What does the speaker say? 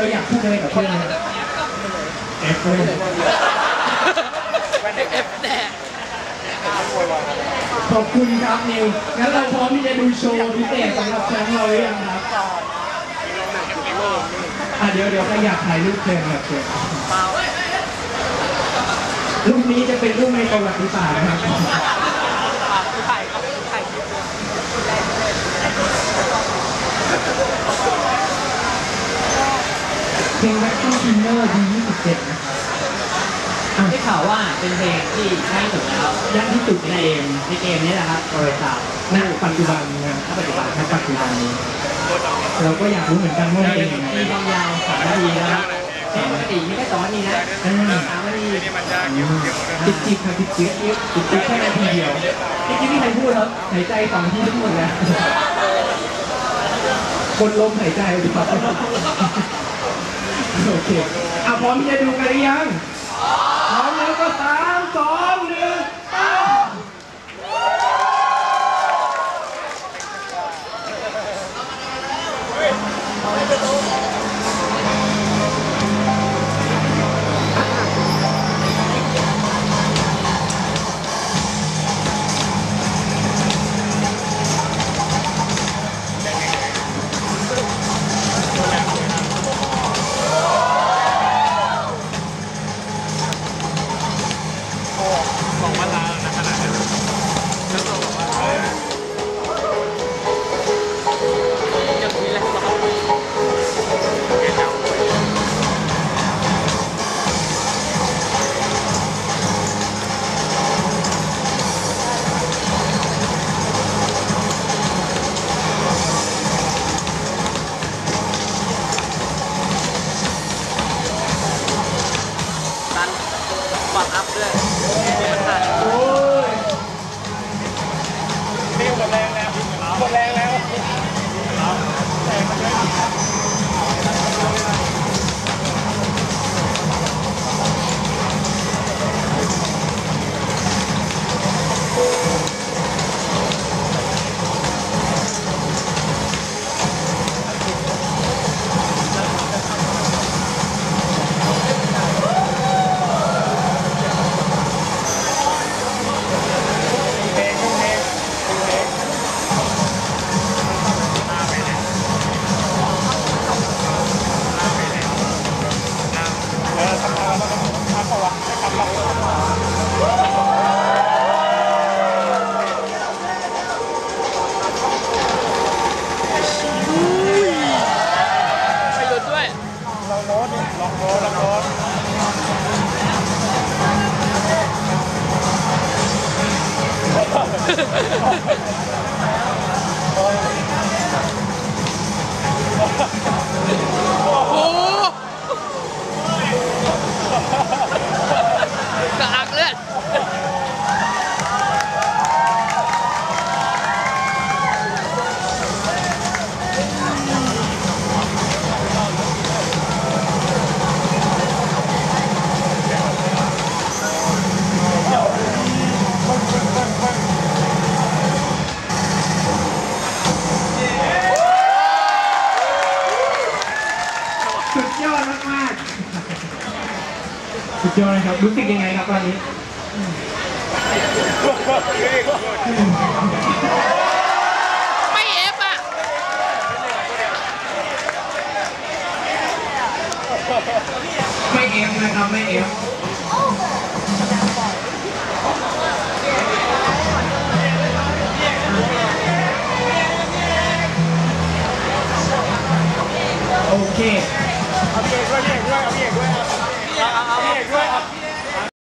เราอยากพูดอะไรกับเพื่อนไหมเอฟเลยเอฟแน่ขอบคุณครับนิว งั้นเราพร้อมที่จะดูโชว์พิเศษสำหรับแชมป์เราหรือยังครับอะเดี๋ยวเดี๋ยวใครอยากถ่ายรูปเชิญครับเชิญรูปนี้จะเป็นรูปในประวัติศาสตร์นะครับ ถ่ายครับถ่ายคลิป เพลงแบ็คทูทินเนอร์ดี27นะครับอะได้ข่าวว่าเป็นเพลงที่ใกล้สุดแล้วยักษ์ที่สุดในในเกมในเกมนี้แหละครับโดยข่าวณปัจจุบันนะณปัจจุบันณปัจจุบันนี้เราก็อยากรู้เหมือนกันว่ามันเป็นยังไงมีความยาวสามนาทีนะครับเพลงปกติมีแค่สองนาทีนะอืมสามนาทีจิบจิบครับจิบจิบจิบจิบแค่นาทีเดียวที่ที่ใครพูดแล้วหายใจสองทีทั้งหมดแล้วคนลมหายใจดีกว่า โอเคอะพร้อมที่จะดูกันหรือยัง พร้อมแล้วก็สามสอง ฝัก Ha ha ha! สุดยอดนะครับรู้สึกยังไงครับตอนนี้ไม่เอฟอะไม่เอฟนะครับไม่เอฟโอเคเอาพี่เอกด้วยพี่เอกด้วยเอาพี่เอกด้วยเอาพี่เอกด้วย ああ、ああ、あ、